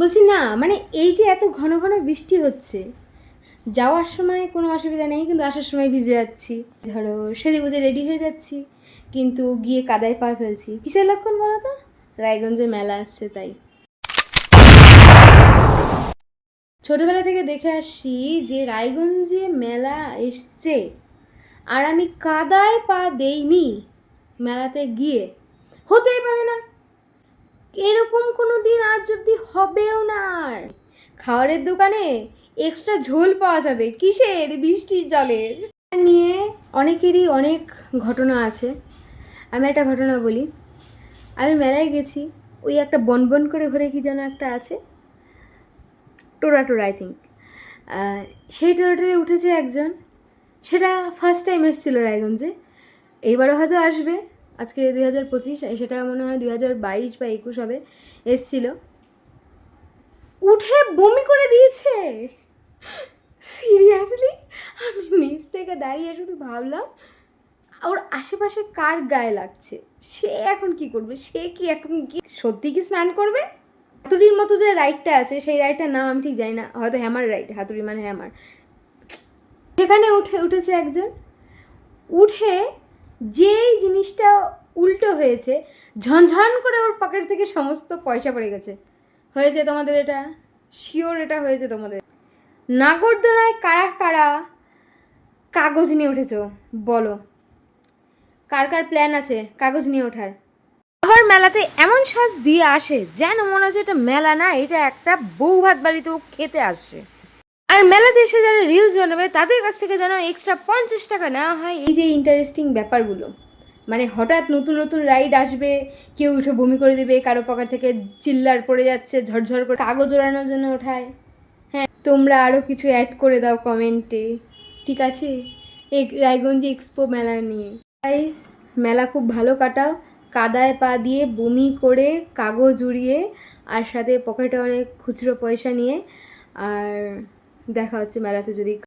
বলছি, না মানে এই যে এত ঘন ঘন বৃষ্টি হচ্ছে, যাওয়ার সময় কোনো অসুবিধা নেই, কিন্তু আসার সময় ভিজে যাচ্ছি। ধরো, সেজে বুঝে রেডি হয়ে যাচ্ছি, কিন্তু গিয়ে কাদায় পা ফেলছি। কিসের লক্ষণ বলো তো? রায়গঞ্জে মেলা আসছে, তাই। ছোটবেলা থেকে দেখে আসছি যে রায়গঞ্জে মেলা এসছে আর আমি কাদায় পা দেইনি মেলাতে গিয়ে। হতেই পারে না। এরকম কোনো দিন আজ অব্দি হবেও না আর। খাওয়ারের দোকানে এক্সট্রা ঝোল পাওয়া যাবে। কিসের? বৃষ্টির জলের। নিয়ে অনেকেরই অনেক ঘটনা আছে। আমি একটা ঘটনা বলি। আমি মেলায় গেছি। ওই একটা বনবন করে ঘরে কি যেন একটা আছে। টোরা টোরা আই থিঙ্ক সেই টোরাটারে উঠেছে একজন। সেটা ফার্স্ট টাইম এসেছিল রায়গঞ্জে। এইবারও হয়তো আসবে। আজকে দুই হাজার পঁচিশ সেটা মনে হয় দুই হাজার বাইশ বা একুশ হবে, এসছিল। উঠে বমি করে দিয়েছে। সিরিয়াসলি আমি নিচ থেকে দাঁড়িয়ে শুধু ভাবলাম, ওর আশেপাশে কার গায়ে লাগছে? সে এখন কি করবে? সে কি এখন কি সত্যি কি স্নান করবে? হাতুড়ির মতো যে রাইডটা আছে, সেই রাইডটার নাম আমি ঠিক জানি না, হয়তো হ্যামার রাইড হাতুড়ি মানে হ্যামার সেখানে উঠে, উঠেছে একজন। উঠে যেই জিনিসটা উল্টো হয়েছে, ঝনঝন করে ওর পকেট থেকে সমস্ত পয়সা পড়ে গেছে। হয়েছে তোমাদের এটা? শিওর এটা হয়েছে তোমাদের। নাগরদোলায় কারা কারা কাগজ নিয়ে উঠেছো? বলো। কার কার প্ল্যান আছে কাগজ নিয়ে ওঠার? আবার মেলাতে এমন সাজ দিয়ে আসে যেন মনে হচ্ছে এটা মেলা না, এটা একটা বউ ভাত বাড়িতেও খেতে আসছে। আর মেলাতে এসে যারা রিলস বানাবে, তাদের কাছ থেকে যেন এক্সট্রা পঞ্চাশ টাকা নেওয়া হয়। এই যে ইন্টারেস্টিং ব্যাপারগুলো। মানে হঠাৎ নতুন নতুন রাইড আসবে, কেউ উঠে বমি করে দেবে, কারও পকেট থেকে চিল্লার পড়ে যাচ্ছে, ঝরঝর করে কাগজ ওড়ানোর জন্য ওঠায়। হ্যাঁ তোমরা আরও কিছু অ্যাড করে দাও কমেন্টে ঠিক আছে? এই রায়গঞ্জ এক্সপো মেলা নিয়ে। গাইস মেলা খুব ভালো কাটাও। কাদায় পা দিয়ে বমি করে কাগজ উড়িয়ে, আর সাথে পকেটে অনেক খুচরো পয়সা নিয়ে। আর দেখা হচ্ছে মেলাতে যদি